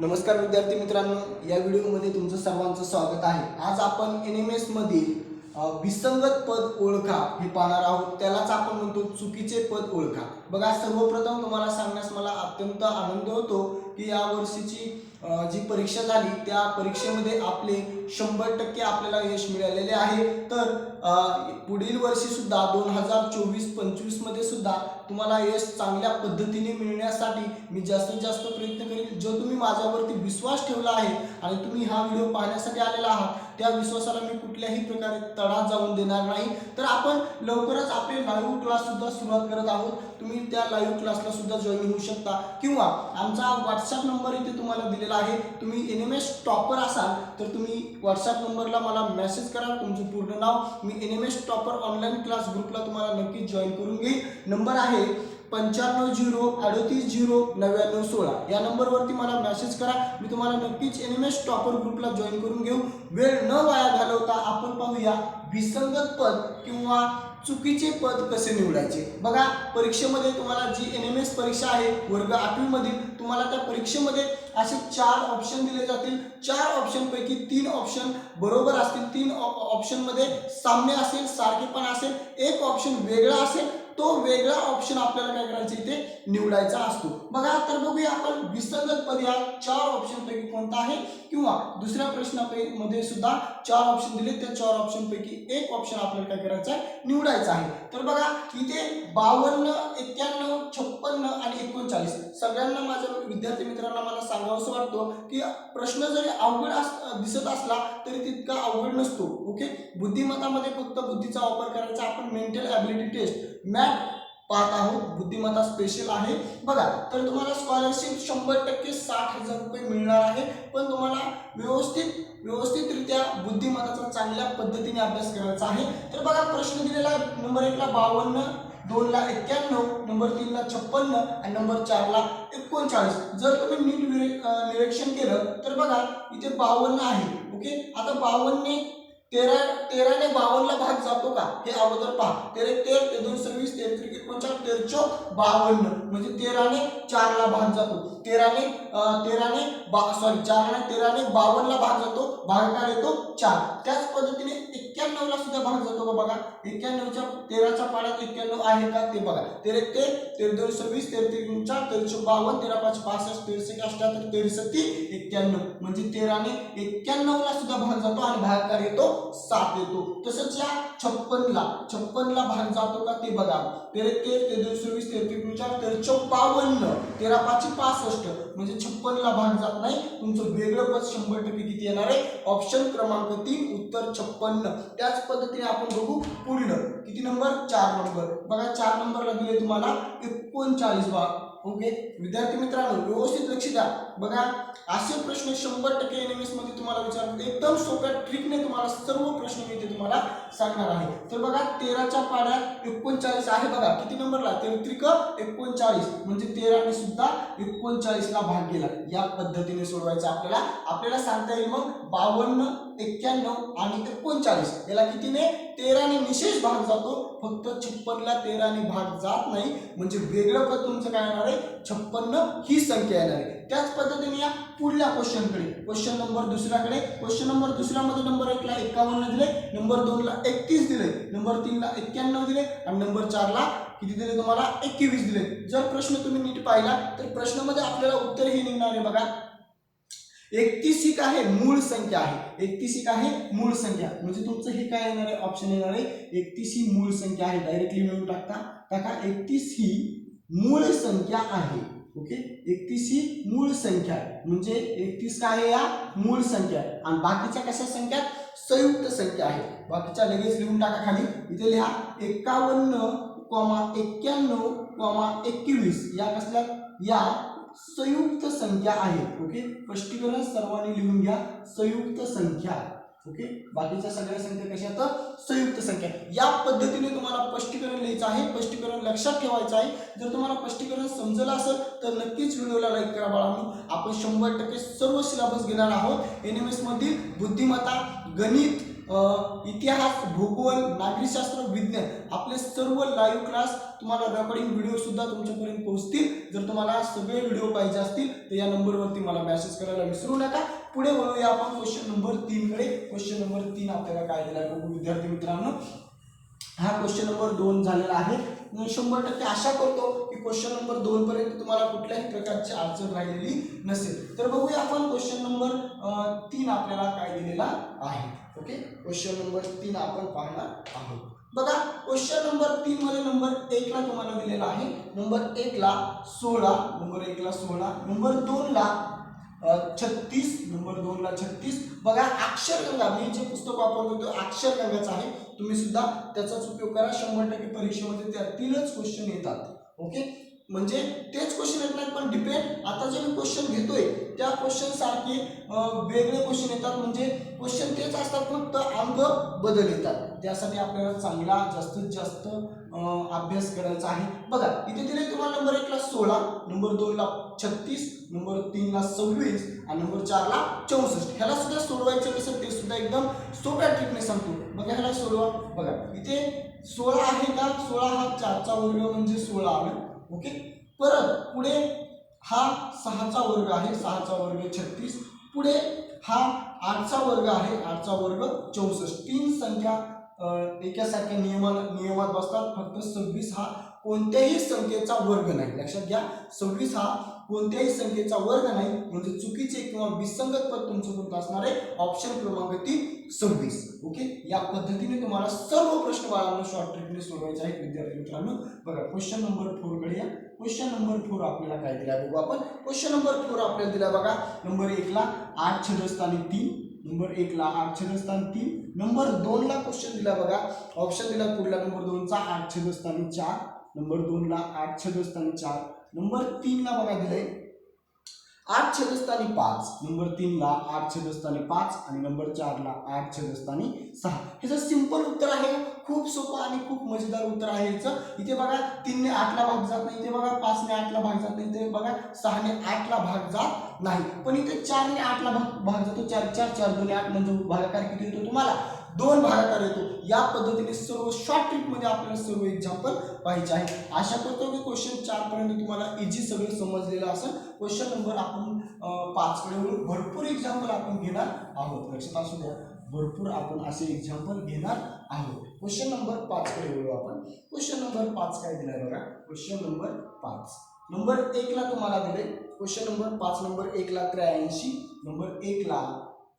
नमस्कार विद्यार्थी मित्रांनो या व्हिडिओमध्ये तुमचं सर्वांचं स्वागत आहे. आज आपण एन एम एसमधील विसंगत पद ओळखा हे पाहणार आहोत. त्यालाच आपण म्हणतो चुकीचे पद ओळखा. बघा सर्वप्रथम तुम्हाला सांगण्यास मला अत्यंत आनंद होतो की या वर्षीची जी परीक्षा झाली त्या परीक्षेमध्ये आपले शंभर टक्के आपल्याला यश मिळालेले आहे. तर पुढील वर्षी सुद्धा दोन हजार चोवीस पंचवीसमध्ये सुद्धा तुम्हाला यश चांगल्या पद्धतीने मिळण्यासाठी मी जास्तीत जास्त प्रयत्न करेन. जो तुम्ही माझ्यावरती विश्वास ठेवला आहे आणि तुम्ही हा व्हिडिओ पाहण्यासाठी आलेला आहात त्या विश्वासाला मी कुठल्याही प्रकारे तडा जाऊन देणार नाही. तर आपण लवकरच आपले लाईव्ह क्लास सुद्धा सुरुवात करत आहोत. तुम्ही त्या लाईव्ह क्लासला सुद्धा जॉईन होऊ शकता. किंवा आमचा व्हॉट्सअप नंबर इथे तुम्हाला दिलेला आहे. तुम्ही एन एम एस टॉपर असाल तर तुम्ही व्हॉट्सअप नंबरला मला मेसेज करा. तुमचं पूर्ण नाव मी N M S topper online class ग्रुपला तुम्हाला नक्कीच जॉईन करून घेईल. नंबर आहे पंच्याण्णव झिरो अडतीस झिरो नव्याण्णव सोळा. या नंबरवरती मला मेसेज करा. मी तुम्हाला नक्कीच एन एम एस टॉपर ग्रुपला जॉईन करून घेऊ. वेळ न वाया घालवता आपण पाहूया विसंगत पद किंवा चुकीचे पद कसे निवडायचे? बघा परीक्षेमध्ये तुम्हाला जी एन एम एस परीक्षा आहे वर्ग आठवीमधील तुम्हाला त्या परीक्षेमध्ये असे चार ऑप्शन दिले जातील. चार ऑप्शनपैकी तीन ऑप्शन बरोबर असतील. तीन ऑप्शनमध्ये साम्य असेल सारखेपण असेल एक ऑप्शन वेगळा असेल तो वेगळा ऑप्शन आपल्याला काय करायचा इथे? निवडायचा असतो. बघा तर बघूया आपण विसंगत पद या चार ऑप्शन पैकी कोणता आहे? किंवा दुसऱ्या प्रश्नापैकी मध्ये सुद्धा चार ऑप्शन दिले त्या चार ऑप्शन पैकी एक ऑप्शन आपल्याला काय करायचा आहे? निवडायचा आहे. तर बघा इथे बावन्न एक्क्याण्णव छप्पन्न आणि एकोणचाळीस. सगळ्यांना माझ्या विद्यार्थी मित्रांना मला सांगावंसं वाटतं की प्रश्न जरी अवघड अस दिसत असला तरी तितका अवघड नसतो. ओके? बुद्धिमत्तामध्ये फक्त बुद्धीचा वापर करायचा. आपण मेंटल ॲबिलिटी टेस्ट मॅथ पाहत आहोत. बुद्धिमत्ता स्पेशल आहे. बघा तर तुम्हाला स्कॉलरशिप शंभर टक्के साठ हजार रुपये मिळणार आहे. पण तुम्हाला व्यवस्थित व्यवस्थितरित्या बुद्धिमत्ताचा चांगल्या पद्धतीने अभ्यास करायचा आहे. तर बघा प्रश्न दिलेला नंबर एकला बावन्न दोनला एक्क्याण्णव नंबर तीनला छप्पन्न आणि नंबर चारला एकोणचाळीस. जर तुम्ही नीट निरी- निरीक्षण केलं तर बघा इथे बावन्न आहे. ओके? आता बावन्नने तेरा तेराने बावन्नला भाग जातो का? हे अगोदर पहा. तेरे तेर ते दोन सव्वीस तेर त्रिक एकोणचाळीस तेर चौक बावन्न. म्हणजे तेराने चारला भाग जातो. तेराने तेराने बा सॉरी आणि तेराने बावन्नला भाग जातो भागाकार येतो चार. त्याच पद्धतीने एक्क्याण्णवला सुद्धा भाग जातो का बघा? एक्क्याण्णवच्या तेराच्या पाण्यात एक्क्याण्णव आहे का ते बघा. तेरे ते तेर दोन सव्वीस तेर त्रिक चार तेर बावन्न तेरा पाच पासष्ट तेरशे सहा अठ्याहत्तर तेर एक्क्याण्णव. म्हणजे तेराने एक्क्याण्णवला सुद्धा भाग जातो आणि भागाकार येतो सात येतो तसंच या छप्पनला छप्पनला भाग जातो का ते बघा. तेरे तेर ते दोन सव्वीस तेर त्रिक चार तेर बावन्न तेरा पाचशे पासष्ट म्हणजे छप्पनला भाग जात नाही. तुमचं वेगळं पद शंभर टक्के किती येणार आहे? ऑप्शन क्रमांक तीन उत्तर छप्पन्न. त्याच पद्धतीने आपण बघू पुढलं किती नंबर चार नंबर बघा चार नंबरला दिले तुम्हाला एकोणचाळीस भाग. ओके विद्यार्थी मित्रांनो व्यवस्थित लक्ष द्या. बघा असे प्रश्न शंभर टक्के एन एम एसमध्ये तुम्हाला विचारतात एकदम सोप्या ट्रिकने तुम्हाला सर्व प्रश्न मी इथे तुम्हाला सांगणार आहे. तर बघा तेराच्या पाड्यात एकोणचाळीस आहे बघा. किती नंबरला तेहत्रिक एकोणचाळीस. म्हणजे तेराने सुद्धा एकोणचाळीसला भाग गेला. या पद्धतीने सोडवायचं आपल्याला. आपल्याला सांगता येईल मग बावन्न एक्क्याण्णव आणि एकोणचाळीस. याला कितीने? तेराने निशेष भाग जातो. फक्त छप्पनला तेराने भाग जात नाही. म्हणजे वेगळं पद तुमचं काय येणार आहे? छप्पन्न ही संख्या येणार आहे. त्याच पद्धतीने या पुढल्या क्वेश्चनकडे क्वेश्चन नंबर दुसऱ्याकडे. क्वेश्चन नंबर दुसऱ्यामध्ये नंबर एकला एकावन्न दिले. नंबर दोनला एकतीस दिले. नंबर तीनला एक्क्याण्णव दिले. आणि नंबर चारला किती दिले तुम्हाला? एकवीस दिले. जर प्रश्न तुम्ही नीट पाहिला तर प्रश्नामध्ये आपल्याला उत्तर हे निघणार आहे बघा. एकतीस ही काय आहे? मूळ संख्या आहे. एकतीस ही काय आहे? मूळ संख्या. म्हणजे तुमचं हे काय येणार आहे? ऑप्शन येणार आहे. एकतीस ही मूळ संख्या आहे. डायरेक्टली मिळून टाकता. टाका. एकतीस ही मूळ संख्या आहे. ओके? एकतीस ही मूळ संख्या. आहे म्हणजे एकतीस काय आहे या? मूळ संख्या. आहे आणि बाकीच्या कशा संख्या? संयुक्त संख्या आहे. बाकीच्या लगेच लिहून टाका खाली. इथे लिहा एकावन्न कॉमा एक्क्याण्णव कॉमा एकवीस. या कसल्या? या संयुक्त संख्या आहेत. ओके? स्पष्टीकरण सर्वांनी लिहून घ्या. संयुक्त संख्या. ओके? बाकीच्या सगळ्या संख्या कशा तर संयुक्त संख्या. या पद्धतीने तुम्हाला स्पष्टीकरण लिहायचं आहे. स्पष्टीकरण लक्षात ठेवायचं आहे. जर तुम्हाला स्पष्टीकरण समजलं असेल तर नक्कीच व्हिडिओला लाईक करा बाळांनो. आपण शंभर टक्के सर्व सिलेबस घेणार आहोत. एन एम एसमधील बुद्धिमत्ता गणित इतिहास भूगोल नागरिकशास्त्र विज्ञान आपले सर्व लाईव्ह क्लास तुम्हाला रेकॉर्डिंग व्हिडिओ सुद्धा तुमच्यापर्यंत पोहोचतील. जर तुम्हाला सगळे व्हिडिओ पाहिजे असतील तर या नंबरवरती मला मेसेज करायला विसरू नका. पुढे वळूया आपण क्वेश्चन नंबर तीन कडे. क्वेश्चन नंबर तीन आपल्याला काय दिला आहे बघू विद्यार्थी मित्रांनो. हा क्वेश्चन नंबर दोन झालेला आहे. शंभर टक्के आशा करतो की क्वेश्चन नंबर दोन पर्यंत तुम्हाला कुठल्याही प्रकारची अडचण राहिलेली नसेल. तर बघूया आपण क्वेश्चन नंबर तीन आपल्याला काय दिलेला आहे. ओके क्वेश्चन नंबर तीन आपण पाहणार आहोत. बघा क्वेश्चन नंबर तीन मध्ये नंबर एक ला तुम्हाला दिलेला आहे. नंबर एक ला सोळा नंबर एक ला सोळा नंबर दोन ला छत्तीस नंबर दोन ला छत्तीस. बघा अक्षरगंगा मी जे पुस्तक वापरतो ते अक्षरगंगाचं आहे. तुम्ही सुद्धा त्याचाच उपयोग करा. शंभर टक्के परीक्षेमध्ये त्या तीनच क्वेश्चन येतात. ओके म्हणजे तेच क्वेश्चन येत नाहीत पण डिपेंड आता जे मी क्वेश्चन घेतोय त्या क्वेश्चन सारखे वेगळे क्वेश्चन येतात. म्हणजे क्वेश्चन तेच असतात फक्त अंक बदल येतात. त्यासाठी आपल्याला चांगला जास्तीत जास्त अभ्यास करायचा आहे. बघा इथे दिले तुम्हाला नंबर एकला सोळा नंबर दोनला छत्तीस नंबर तीनला सव्वीस आणि नंबर चारला चौसष्ट. ह्याला सुद्धा सोडवायचे कसं ते सुद्धा एकदम सोप्या ट्रिकने सांगतो. बघा ह्याला सोडवा. बघा इथे सोळा आहे का? सोळा हा चारचा वर्ग म्हणजे सोळा आलं. ओके? परत पुढे हा सहाचा वर्ग आहे सहाचा वर्ग छत्तीस. पुढे हा आठचा वर्ग आहे आठचा वर्ग चौसष्ट. तीन संख्या एकासारख्या नियमा नियमात बसतात. फक्त सव्वीस हा कोणत्याही संख्येचा वर्ग नाही. लक्षात घ्या सव्वीस हा कोणत्याही संख्येचा वर्ग नाही म्हणजे चुकीचे किंवा विसंगत पद तुमचं कोणतं असणार आहे ऑप्शन क्रमांक तीन सव्वीस. ओके या पद्धतीने तुम्हाला सर्व प्रश्न बाळांना शॉर्ट ट्रिकने सोडवायचे आहेत विद्यार्थी मित्रांनो. बघा क्वेश्चन नंबर फोरकडे या. क्वेश्चन नंबर फोर आपल्याला काय दिला बघू आपण. क्वेश्चन नंबर फोर आपल्याला दिला बघा. नंबर एकला आठ छदस्थानी तीन. नंबर एकला आठ छदस्थान तीन. नंबर दोनला क्वेश्चन दिला बघा. ऑप्शन दिला पुढला नंबर दोनचा आठ छदस्थानी चार. नंबर दोनला आठ छदस्थानी चार. नंबर तीनला बघा दिलंय. आठ छदस्थानी पाच. नंबर तीनला आठ छदस्थानी पाच आणि नंबर चारला आठ छदस्थानी सहा. ह्याचं सिंपल उत्तर आहे. खूप सोपं आणि खूप मजेदार उत्तर आहे याचं इथे बघा तीनने आठला भाग जात नाही. इथे बघा पाचने आठला भाग जात नाही. इथे बघा सहाने आठला भाग जात नाही. पण इथे चारने आठला भाग भाग जातो. चार चार चार दोन आठ म्हणजे भागाकार किती येतो तुम्हाला? दोन भागाकार येतो या पद्धतीने सर्व शॉर्ट ट्रिकमध्ये आपल्याला सर्व एक्झाम्पल पाहिजे आहे आशा करतो की क्वेश्चन चारपर्यंत तुम्हाला इझी सगळं समजलेलं असेल. क्वेश्चन नंबर आपण पाचकडे वळून भरपूर एक्झाम्पल आपण घेणार आहोत. लक्षात असू द्या भरपूर आपण असे एक्झाम्पल घेणार आहोत. क्वेश्चन नंबर पाचकडे वळू आपण. क्वेश्चन नंबर पाच काय दिलाय बघा? क्वेश्चन नंबर पाच. नंबर एकला तुम्हाला दिले क्वेश्चन नंबर पाच नंबर एकला त्र्याऐंशी नंबर एकला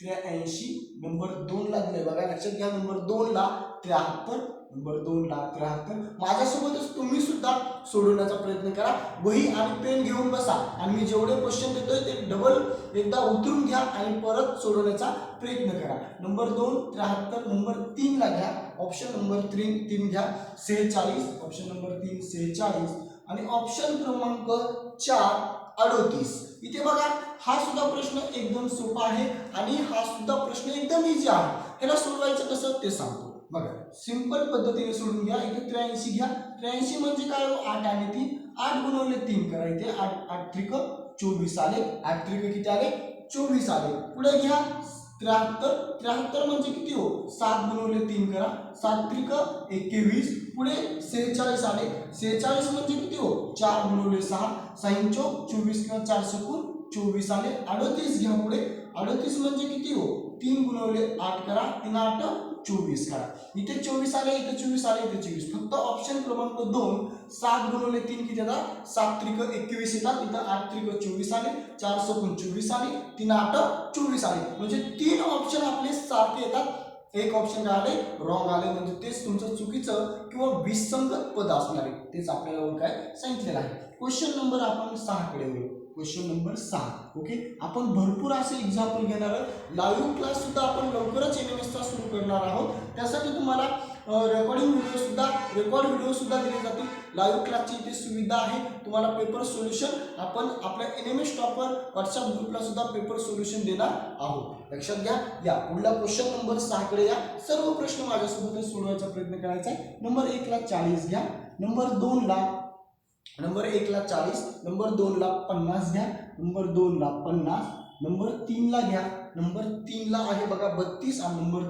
त्र्याऐंशी नंबर दोनला दिले बघा लक्षात घ्या नंबर दोनला त्र्याहत्तर नंबर दोनला त्र्याहत्तर. माझ्यासोबतच तुम्ही सुद्धा सोडवण्याचा प्रयत्न करा. वही आणि पेन घेऊन बसा. आणि मी जेवढे क्वेश्चन देतोय ते डबल एकदा उतरून घ्या आणि परत सोडवण्याचा प्रयत्न करा. नंबर दोन त्र्याहत्तर नंबर तीनला घ्या. ऑप्शन नंबर तीन तीन घ्या. सेहेचाळीस. ऑप्शन नंबर तीन सेहेचाळीस. आणि ऑप्शन क्रमांक चार अडोतीस. इथे बघा हा सुद्धा प्रश्न एकदम सोपा आहे आणि हा सुद्धा प्रश्न एकदम इझी आहे. ह्याला सोडवायचं कसं ते सांगतो. बघा सिंपल पद्धतीने सोडून घ्या. इथे त्र्याऐंशी घ्या. त्र्याऐंशी म्हणजे काय हो? आठ आणि तीन. आठ गुणवले तीन करा इथे. आठ आठ त्रिक चोवीस आले. आठ त्रिक किती आले? चोवीस आले. पुढे घ्या. त्र्याहत्तर त्र्याहत्तर म्हणजे किती हो? सात गुणवले तीन करा. सात त्रिक एकवीस पुढे सेहेचाळीस आले. सेहेचाळीस म्हणजे किती हो? चार गुणवले सहा. सहाशे चोवीस किंवा चार सकून चोवीस आले. अडतीस घ्या पुढे. अडतीस म्हणजे किती हो? तीन गुणवले आठ करा. तीन आठ चोवीस करा. इथे चोवीस आले इथे चोवीस आले इथे चोवीस. फक्त ऑप्शन क्रमांक दोन सात गुणवले तीन किती येतात? सात त्रिक एकवीस येतात. इथं आठ त्रिक चोवीस आले चार सकून चोवीस आले तीन आठ चोवीस आले. म्हणजे तीन ऑप्शन आपले सारखे येतात. एक ऑप्शन काय आले रॉंग आले. म्हणजे तेच तुमचं चुकीचं किंवा विसंगत पद असणार आहे. तेच आपल्याला काय सांगितलेलं आहे. क्वेश्चन नंबर आपण सहाकडे वळू. क्वेश्चन नंबर सहा ओके आपण भरपूर असे एक्झाम्पल घेणार आहोत. लाईव्ह क्लास सुद्धा आपण लवकरच एन एम एसचा सुरू करणार आहोत. त्यासाठी तुम्हाला रेकॉर्डिंग व्हिडिओ सुद्धा रेकॉर्ड व्हिडिओ सुद्धा दिले जातील. लाईव्ह क्लासची इथे सुविधा आहे. तुम्हाला पेपर सोल्युशन आपण आपल्या N M S topper WhatsApp ग्रुपला सुद्धा पेपर सोल्युशन देणार आहोत. लक्षात घ्या. या पुढला क्वेश्चन नंबर सहाकडे या. सर्व प्रश्न माझ्यासोबतच सोडवायचा प्रयत्न करायचा आहे. नंबर एकला चाळीस घ्या. नंबर दोनला नंबर एकला चाळीस नंबर दोनला पन्नास घ्या नंबर दोनला पन्नास नंबर तीनला घ्या नंबर तीनला आहे बघा बत्तीस आणि नंबर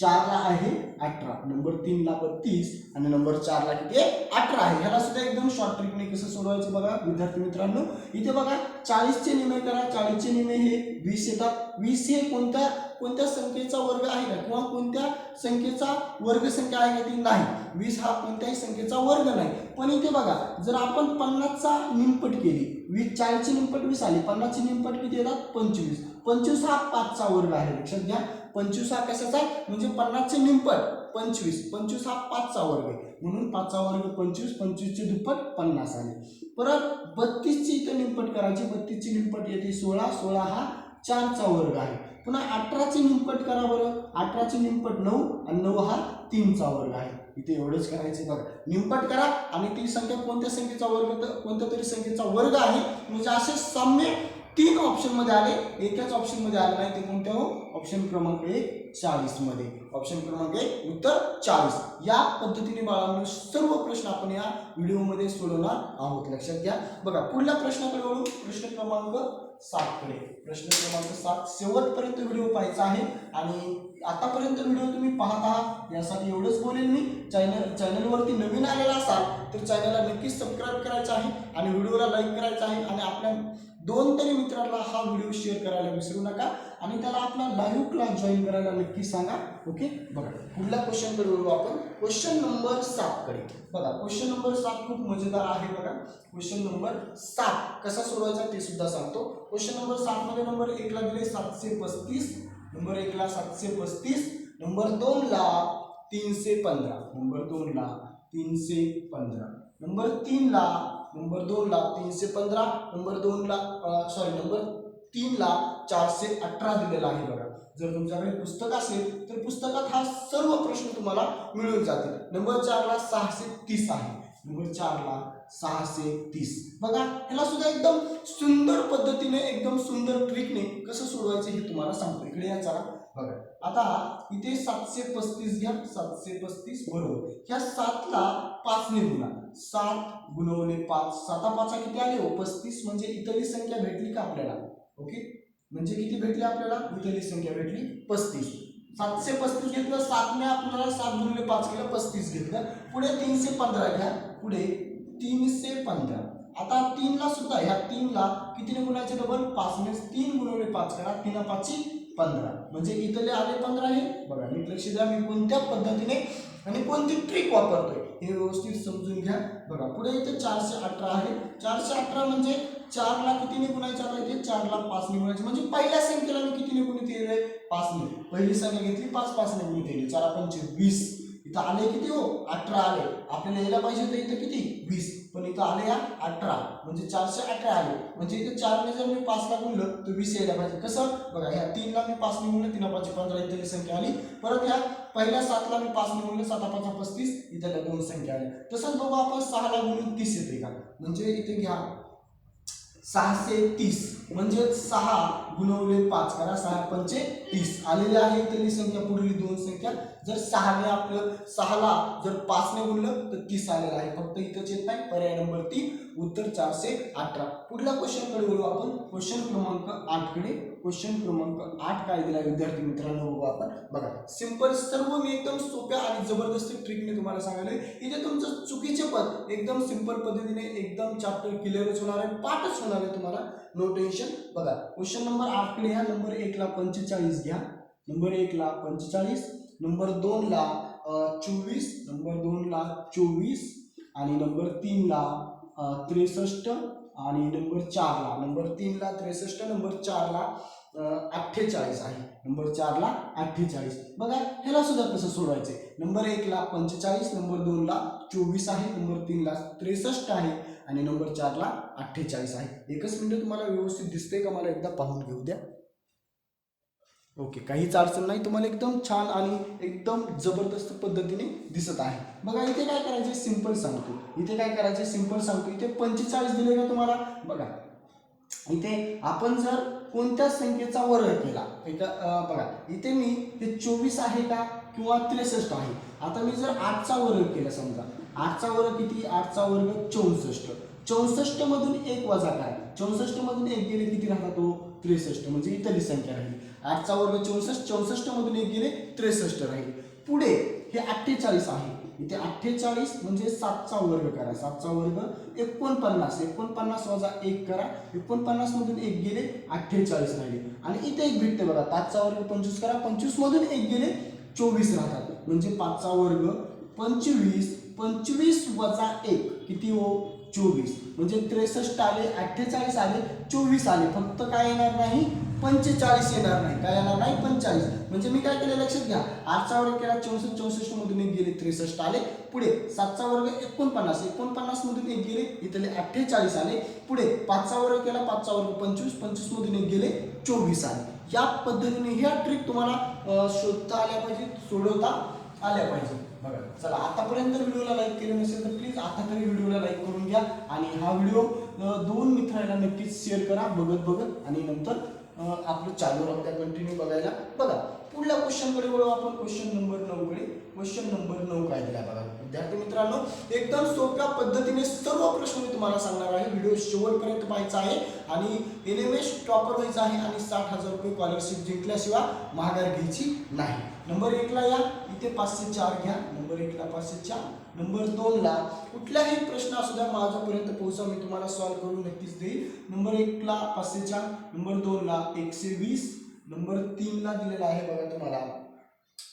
चारला आहे अठरा. नंबर तीनला बत्तीस आणि नंबर चारला किती आहे? अठरा आहे. ह्याला सुद्धा एकदम शॉर्ट ट्रिकने कसं सोडवायचं बघा विद्यार्थी मित्रांनो. इथे बघा चाळीसचे निमे करा. चाळीसचे निमे हे वीस येतात. वीस हे कोणत्या कोणत्या संख्येचा वर्ग आहे का? किंवा कोणत्या संख्येचा वर्ग संख्या आहे का ती? नाही. वीस हा कोणत्याही संख्येचा वर्ग नाही. पण इथे बघा जर आपण पन्नासचा निमपट केली वीस चाळीसची निमपट वीस आली. पन्नासची निमपट किती येतात? पंचवीस. पंचवीस हा पाचचा वर्ग आहे. लक्षात घ्या. पंचवीस हा कशाचा आहे? म्हणजे पन्नासचे निमपट पंचवीस. पंचवीस हा पाचचा वर्ग आहे. म्हणून पाचचा वर्ग पंचवीस पंचवीसचे दुप्पट पन्नास आले परत बत्तीसची इथं निमपट करायची. बत्तीसची निमपट येते सोळा. सोळा हा चारचा वर्ग आहे. पुन्हा अठराची निमपट करा बरं. अठराची निमपट नऊ आणि नऊ हा तीनचा वर्ग आहे. इथे एवढंच करायचं बघा. निमपट करा आणि ती संख्या कोणत्या संख्येचा वर्ग कोणत्या तरी संख्येचा वर्ग आहे. म्हणजे असे साम्य तीन ऑप्शनमध्ये आले. एकाच ऑप्शनमध्ये आले नाही ते कोणत्या हो? ऑप्शन क्रमांक एक चाळीसमध्ये ऑप्शन क्रमांक एक उत्तर चाळीस. या पद्धतीने बाळांनो सर्व प्रश्न आपण या व्हिडिओमध्ये सोडवणार आहोत. लक्षात घ्या. बघा पुढल्या प्रश्नाकडे वळू. प्रश्न क्रमांक सातकडे. प्रश्न क्रमांक सात शेवटपर्यंत व्हिडिओ पाहायचा आहे आणि आतापर्यंत व्हिडिओ तुम्ही पाहत आहात. यासाठी एवढंच बोलेल मी. चॅनल चॅनलवरती नवीन आलेला असाल तर चॅनलला नक्कीच सबस्क्राईब करायचं आहे आणि व्हिडिओला लाईक करायचं आहे आणि आपल्या दोन तरी मित्रांना हा व्हिडिओ शेअर करायला विसरू नका आणि त्याला आपला लाईव्ह क्लास जॉईन करायला नक्की सांगा ओके बघा पुढल्या क्वेश्चनकडे वळू आपण. क्वेश्चन नंबर सातकडे बघा क्वेश्चन नंबर सात खूप मजेदार आहे बघा. क्वेश्चन नंबर सात कसा सोडवायचा ते सुद्धा सांगतो. क्वेश्चन नंबर सातमध्ये नंबर एकला दिले सातशे पस्तीस नंबर एकला सातशे पस्तीस नंबर दोनला तीनशे पंधरा. नंबर दोनला तीनशे पंधरा. नंबर तीनला नंबर दोन लाख तीनशे पंधरा नंबर दोन लाख सॉरी नंबर तीन लाख चारशे अठरा दिलेला आहे बघा. जर तुमच्याकडे पुस्तक असेल तर पुस्तकात हा सर्व प्रश्न तुम्हाला मिळून जातील. नंबर चारला सहाशे तीस आहे. नंबर चारला सहाशे तीस. बघा ह्याला सुद्धा एकदम सुंदर पद्धतीने एकदम सुंदर ट्रिकने कसं सोडवायचं हे तुम्हाला सांगतो. इकडे या चला बघा. आता इथे सातशे पस्तीस घ्या. सातशे पस्तीस बरोबर. ह्या सातला पाचने गुणा सात गुणवले पाच. साता पाचा किती आले? हो पस्तीस. म्हणजे इथली संख्या भेटली का आपल्याला? ओके? म्हणजे किती भेटली आपल्याला? इथली संख्या भेटली. पस्तीस. सातशे पस्तीस घेतलं सातने आपल्याला सात गुणले पाच केलं पस्तीस घेतलं. पुढे तीनशे पंधरा घ्या. पुढे तीनशे पंधरा. आता तीनला सुद्धा ह्या तीनला कितीने गुणायचे डबल पाचने तीन गुणवले पाच करा. तीन पाचशे पंधरा. म्हणजे इथले आले पंधरा हे? बघा नीट लक्ष द्या. मी कोणत्या पद्धतीने आणि कोणती ट्रिक वापरतोय हे व्यवस्थित समजून घ्या. बघा पुढे इथे चारशे अठरा आहे. चारशे अठरा म्हणजे चारला किती गुणायचं आता इथे? चारला पाच गुणायचे. म्हणजे पहिल्या संख्येला मी किती कितीने गुणित पाच पाचने. पहिली संख्या घेतली पाच पाच गुणित येईल. चार पंचे वीस इथं आले किती हो? अठरा आले. आपल्याला यायला पाहिजे तर इथं किती? वीस. इथं आले या अठरा. म्हणजे चारशे अठरा आले. म्हणजे इथं चारने जर मी पाचला गुणलं तर वीस यायला पाहिजे. कसं? बघा ह्या तीनला मी पाचने गुणलं तीन पाचशे पंधरा इथली संख्या आली. परत ह्या पहिल्या सातला मी पाचने गुणलं साता पाच पस्तीस इथल्या दोन संख्या आल्या. तसंच बघू आपण सहाला गुणून तीस येते का? म्हणजे इथे घ्या. सहाशे तीस. म्हणजे सहा गुणवले पाच करा सहा पंचे तीस. आलेले आहे इथली संख्या पुढील दोन संख्या. जर सहाने आपलं सहाला जर पाचने गुणलं तर तीस आलेलं आहे. फक्त इथंच येत नाही. पर्याय नंबर तीन उत्तर चारशे अठरा. पुढल्या क्वेश्चनकडे बोलू आपण. क्वेश्चन क्रमांक आठकडे क्वेश्चन क्रमांक आठ काय दिला विद्यार्थी मित्रांनो? बघू आपण. बघा. सिंपल सर्व मी एकदम सोप्या आणि जबरदस्त ट्रिकने तुम्हाला सांगायला इथे तुमचं चुकीचे पद एकदम सिंपल पद्धतीने एकदम चॅप्टर क्लिअरच होणार आहे. पाठच होणार आहे तुम्हाला. नो टेन्शन बघा क्वेश्चन नंबर आठकडे ह्या नंबर एकला पंचेचाळीस घ्या. नंबर एकला पंचेचाळीस नंबर दोनला चोवीस नंबर दोनला चोवीस आणि नंबर तीनला त्रेसष्ट आणि नंबर चारला नंबर तीनला त्रेसष्ट नंबर चारला अठ्ठेचाळीस आहे. नंबर चारला अठ्ठेचाळीस. बघा ह्याला सुद्धा कसं सोडवायचं नंबर एकला पंचेचाळीस नंबर दोनला चोवीस आहे. नंबर तीनला त्रेसष्ट आहे. आणि नंबर चारला अठ्ठेचाळीस आहे. एकच मिनटं तुम्हाला व्यवस्थित दिसते का? मला एकदा पाहून घेऊ द्या. ओके काहीच अडचण नाही. तुम्हाला एकदम छान आणि एकदम जबरदस्त पद्धतीने दिसत आहे. बघा इथे काय करायचे सिंपल सांगतो. इथे काय करायचे सिंपल सांगतो. इथे पंचेचाळीस दिले का तुम्हाला? बघा. इथे आपण जर कोणत्या संख्येचा वर्ग केला एका बघा. इथे मी हे चोवीस आहे का? किंवा त्रेसष्ट आहे. आता मी जर आठचा वर्ग केला समजा. आठचा वर्ग किती? आठचा वर्ग चौसष्ट. चौसष्ट मधून एक वजा करा चौसष्ट मधून एक गेले किती राहतात तो त्रेसष्ट. म्हणजे इथली संख्या राहील. आठचा वर्ग चौसष्ट चौसष्ट मधून एक गेले त्रेसष्ट राहील. पुढे हे अठ्ठेचाळीस आहे. इथे अठ्ठेचाळीस म्हणजे सातचा वर्ग करा. सातचा वर्ग एकोणपन्नास. एकोणपन्नास वजा एक करा. एकोणपन्नास मधून एक गेले अठ्ठेचाळीस राहिले. आणि इथे एक भेटते बघा. पाचचा वर्ग पंचवीस करा. पंचवीस मधून एक गेले चोवीस राहतात. म्हणजे पाचचा वर्ग पंचवीस पंचवीस वजा एक किती हो? चोवीस. म्हणजे त्रेसष्ट आले अठ्ठेचाळीस आले चोवीस आले. फक्त काय येणार नाही? पंचेचाळीस येणार नाही. काय येणार नाही? पंचेचाळीस. म्हणजे मी काय केलं? लक्षात घ्या. आठचा वर्ग केला चौसष्ट चौसष्ट मधून एक गेले त्रेसष्ट आले. पुढे सातचा वर्ग एकोणपन्नास. एकोणपन्नास मधून एक गेले इथले अठ्ठेचाळीस आले. पुढे पाचचा वर्ग केला पाचचा वर्ग पंचवीस. पंचवीस मधून एक गेले चोवीस आले. या पद्धतीने ह्या ट्रिक तुम्हाला शोधता आल्या पाहिजे सोडवता आल्या पाहिजे बघा चला आतापर्यंत व्हिडिओला लाईक केलं नसेल तर प्लीज आता तरी व्हिडिओला लाईक करून घ्या. आणि हा व्हिडिओ दोन मित्रांना नक्कीच शेअर करा बघत बघत. आणि नंतर आपलं चालू राहू द्या कंटिन्यू बघायला. बघा पुढल्या क्वेश्चनकडे वळू आपण क्वेश्चन नंबर नऊकडे क्वेश्चन नंबर नऊ काय दिला बघा. विद्यार्थी मित्रांनो एकदम सोप्या पद्धतीने सर्व प्रश्न मी तुम्हाला सांगणार आहे. व्हिडिओ शेवटपर्यंत पाहायचा आहे. आणि एन एम एस टॉपर व्हायचं आहे आणि साठ हजार रुपये स्कॉलरशिप जिंकल्याशिवाय महागाई घ्यायची नाही. नंबर एकला या. इथे पाचशे चार घ्या. नंबर एकला पाचशे चार. नंबर दोनला. कुठल्याही प्रश्न असू द्या माझ्यापर्यंत पोहोचा. मी तुम्हाला सॉल्व्ह करून नक्कीच देईल. नंबर एकला पाचशे चार. नंबर दोनला एकशे वीस. नंबर तीनला दिलेला आहे बघा तुम्हाला.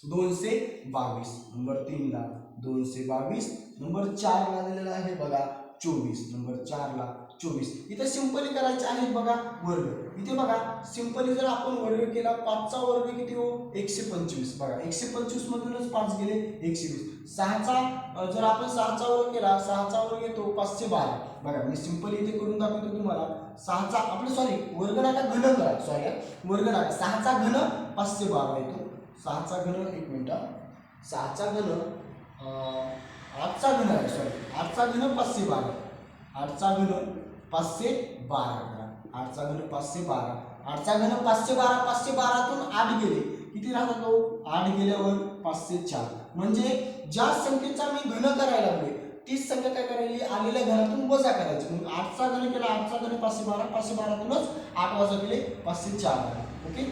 दोनशे बावीस. नंबर तीनला दोनशे बावीस. नंबर चारला दिलेला आहे बघा चोवीस. नंबर चारला चोवीस. इथं सिंपली करायचे आहेत बघा वर्ग. इथे बघा सिंपली जर आपण वर्ग केला पाचचा वर्ग किती हो? एकशे पंचवीस. बघा एकशे पंचवीस मधूनच पाच गेले एकशे वीस. सहाचा जर आपण सहाचा वर्ग केला सहाचा वर्ग येतो पाचशे बारा. बघा मी सिंपली इथे करून दाखवतो तुम्हाला. सहाचा आपलं सॉरी वर्ग नाका घन करा. सॉरी वर्ग नाका सहाचा घन पाचशे बारा येतो. सहाचा घन एक मिनिट हा. सहाचा घन आठचा घन आहे सॉरी आठचा घन पाचशे बारा. आठचा घन पाचशे बारा. आठचा घन पाचशे बारा. आठचा घन पाचशे बारा पाचशे बारातून आठ गेले. किती राहतात तो? आठ गेल्यावर पाचशे चार. म्हणजे ज्या संख्येचा मी घन करायला लागले तीच संख्या काय करायली आलेल्या घरातून वजा करायची. मग आठचा घन केला आठचा घन पाचशे बारा पाचशे बारातूनच आठ वजा केले पाचशे चार. आले ओके?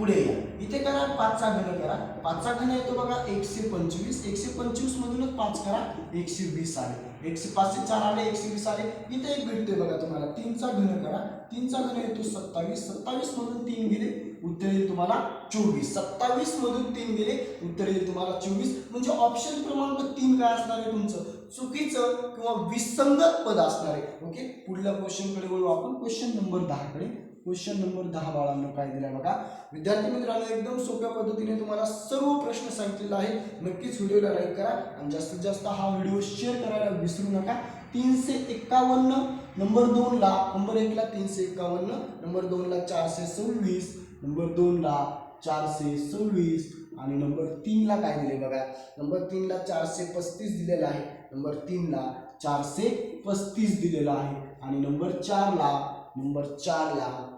पुढे या. इथे करा पाचचा घन करा. पाचचा घन येतो बघा एकशे पंचवीस. एकशे पंचवीस मधूनच पाच करा एकशे वीस आले. एकशे पाचशे चार आले एकशे वीस आले. इथे एक भेटतोय बघा तुम्हाला. तीनचा घन करा. तीनचा घन येतो सत्तावीस. सत्तावीस मधून तीन गेले उत्तर येईल तुम्हाला चोवीस. सत्तावीस मधून तीन गेले उत्तर येईल तुम्हाला चोवीस. म्हणजे ऑप्शन क्रमांक तीन काय असणार आहे तुमचं? चुकीचं किंवा विसंगत पद असणार आहे. ओके? पुढल्या क्वेश्चनकडे वळू आपण. क्वेश्चन नंबर दहा कडे क्वेश्चन नंबर दहा बाळांनो काय दिलाय बघा. विद्यार्थी मित्रांनो एकदम सोप्या पद्धतीने तुम्हाला सर्व प्रश्न सांगितलेला आहे नक्कीच व्हिडिओला लाईक करा आणि जास्तीत जास्त हा व्हिडिओ शेअर करायला विसरू नका. तीनशे एक्कावन्न नंबर दोनला नंबर एकला तीनशे एक्कावन्न नंबर दोनला चारशे सव्वीस नंबर दोनला चारशे सव्वीस आणि नंबर तीनला काय दिले बघा. नंबर तीनला चारशे पस्तीस दिलेला आहे. नंबर तीनला चारशे पस्तीस दिलेला आहे. आणि नंबर चारला नंबर चारला अं,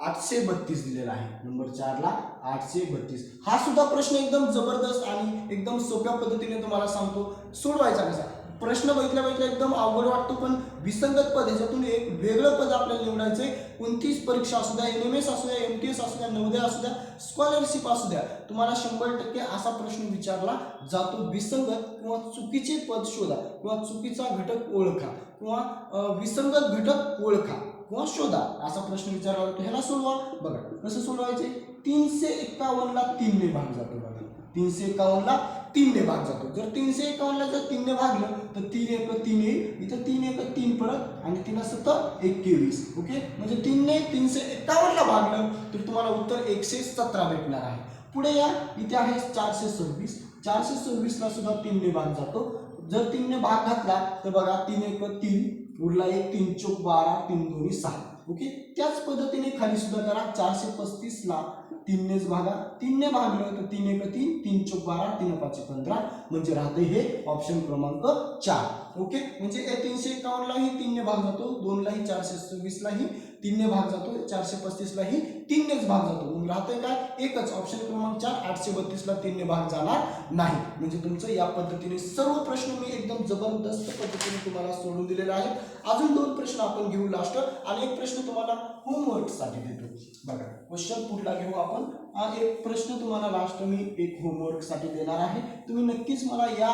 आठशे बत्तीस दिलेला आहे. नंबर चारला आठशे बत्तीस. हा सुद्धा प्रश्न एकदम जबरदस्त आणि एकदम सोप्या पद्धतीने तुम्हाला सांगतो. सोडवायचा कसा? प्रश्न बघितल्या बघितल्या एकदम अवघड वाटतो पण विसंगत पद ह्याच्यातून एक वेगळं पद आपल्याला निवडायचंय. कोणतीच परीक्षा असू द्या एन एम एस असू द्या एम टी एस असू द्या नवोदय असू द्या स्कॉलरशिप असू द्या तुम्हाला शंभर टक्के असा प्रश्न विचारला जातो. विसंगत किंवा चुकीचे पद शोधा किंवा चुकीचा घटक ओळखा किंवा विसंगत घटक ओळखा. किंवा शोधा. असा प्रश्न विचारला जातो ह्याला सोडवा. बघा कसं सोडवायचे? तीनशे एक्कावन्नला तीनने भाग जातो बघा. तीनशे एक्कावन्नला तीनने भाग जातो. जर तीनशे एकावन्नला जर तीनने भागलं तर तीन एक तीन येईल इथं तीन एक तीन परत आणि तीन सत्तर एकवीस. ओके? म्हणजे तीनने तीनशे एक्कावन्नला भागलं तर तुम्हाला उत्तर एकशे सतरा भेटणार आहे. पुढे या. इथे आहे चारशे सव्वीस. चारशे सव्वीसला सुद्धा तीनने भाग जातो. जर तीनने भाग घातला तर बघा तीन एक तीन. उरला एक तीन चौक बारा तीन दोन्ही सहा. ओके त्याच पद्धतीने खाली सुद्धा करा. चारशे पस्तीसला तीननेच भागा. तीनने भागलं तर तीन एक तीन तीन चौक बारा तीन पाचशे पंधरा. म्हणजे राहते हे ऑप्शन क्रमांक चार. ओके म्हणजे तीनशे एकावन्नलाही तीनने भाग जातो. दोनलाही चारशे सव्वीसलाही तीनने भाग जातो चारशे पस्तीसलाही तीननेच भाग जातो. मग राहतंय काय? एकच ऑप्शन क्रमांक चार आठशे बत्तीसला तीनने भाग जाणार नाही. म्हणजे तुमचं या पद्धतीने सर्व प्रश्न मी एकदम जबरदस्त पद्धतीने तुम्हाला सोडून दिलेले आहेत. अजून दोन प्रश्न आपण घेऊ लास्ट आणि एक प्रश्न तुम्हाला होमवर्कसाठी देतो. बघा क्वेश्चन पुढला घेऊ आपण. हा एक प्रश्न तुम्हाला लास्ट मी एक होमवर्कसाठी देणार आहे. तुम्ही नक्कीच मला या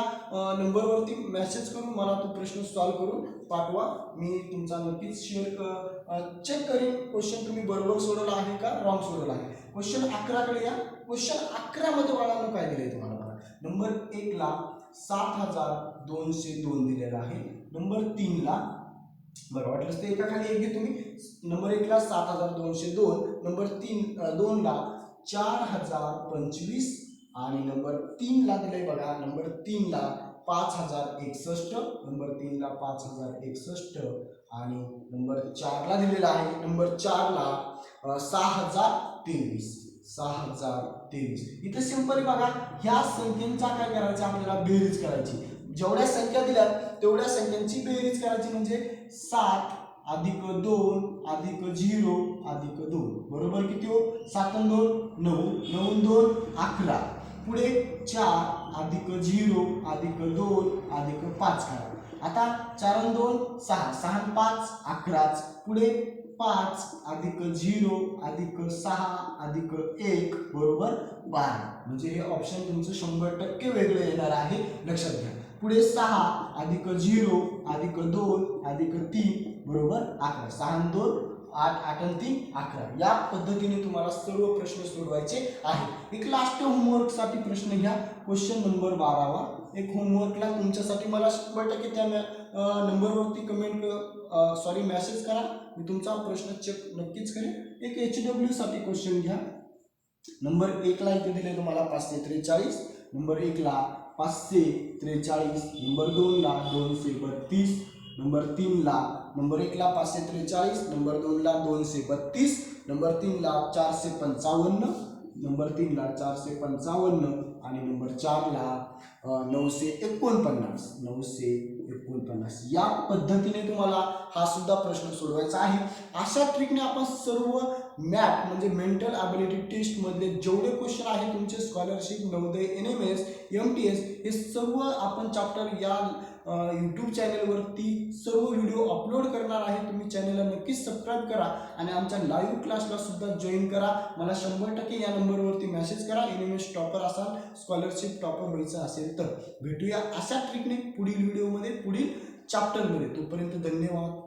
नंबरवरती मेसेज करून मला तो प्रश्न सॉल्व्ह करून पाठवा. मी तुमचा नक्कीच शेअर चेक करीन. क्वेश्चन तुम्ही बरोबर सोडवला आहे का रॉंग सोडवला आहे? क्वेश्चन अकराकडे या. क्वेश्चन अकरामध्ये बाळांनो काय दिलंय तुम्हाला बघा. नंबर एकला सात हजार दोनशे दोन दिलेला आहे. नंबर तीनला बरं वाटलंच ते एका खाली एक घे तुम्ही. नंबर एकला सात हजार दोनशे दोन. नंबर तीन दोनला चार हजार पंचवीस आणि नंबर तीनला दिलंय बघा नंबर तीनला पाच हजार एकसष्ट नंबर तीनला पाच हजार एकसष्ट आणि नंबर चारला दिलेला आहे नंबर चारला सहा हजार तेवीस सहा हजार तेवीस. इथं सिंपली बघा ह्या संख्यांचा काय करायचं? आपल्याला बेरीज करायची. जेवढ्या संख्या दिल्यात तेवढ्या संख्यांची बेरीज करायची म्हणजे सात अधिक दोन अधिक झिरो अधिक दोन. बरोबर किती हो? सात दोन. नऊ नऊ दोन अकरा. पुढे चार अधिक झिरो अधिक दोन अधिक पाच करा. आता चार दोन सहा. सहा पाच अकराच. पुढे पाच अधिक झिरो अधिक सहा अधिक एक बरोबर बारा. म्हणजे हे ऑप्शन तुमचं शंभर टक्के वेगळं येणार आहे. लक्षात घ्या. पुढे सहा अधिक झिरो अधिक दोन अधिक तीन बरोबर अकरा. सहा आणि दोन आठ आठ आणि तीन अकरा. या पद्धतीने तुम्हाला सर्व प्रश्न सोडवायचे आहे एक लास्ट होमवर्कसाठी प्रश्न घ्या. क्वेश्चन नंबर बारावा. एक होमवर्कला तुमच्यासाठी मला शंभर टक्के त्या नंबरवरती कमेंट सॉरी मेसेज करा. मी तुमचा प्रश्न चेक नक्कीच करेन. एक एच डब्ल्यूसाठी क्वेश्चन घ्या. नंबर एकला इथे दिले तुम्हाला पाचशे त्रेचाळीस. नंबर एकला पाचशे त्रेचाळीस. नंबर दोनला दोनशे बत्तीस. नंबर तीनला नंबर एकला पाचशे त्रेचाळीस नंबर दोनला दोनशे बत्तीस नंबर तीनला चारशे पंचावन्न नंबर तीनला चारशे पंचावन्न आणि नंबर चारला नऊशे एकोणपन्नास. नऊशे एकोणपन्नास. या पद्धतीने तुम्हाला हा सुद्धा प्रश्न सोडवायचा आहे. अशा ट्रिकने आपण सर्व मॅप म्हणजे मेंटल ॲबिलिटी टेस्टमधले जेवढे क्वेश्चन आहे तुमचे scholarship Navodaya N M S M T S हे सर्व आपण चॅप्टर या यूट्यूब चॅनलवरती सर्व व्हिडिओ अपलोड करणार आहे. तुम्ही चॅनलला नक्कीच सबस्क्राईब करा आणि आमच्या लाईव्ह क्लासला सुद्धा जॉईन करा. मला शंभर टक्के या नंबरवरती मेसेज करा. एन एम एस टॉपर असाल स्कॉलरशिप टॉपर व्हायचं असेल तर. भेटूया अशा ट्रिकने पुढील व्हिडिओमध्ये पुढील चॅप्टरमध्ये तोपर्यंत धन्यवाद.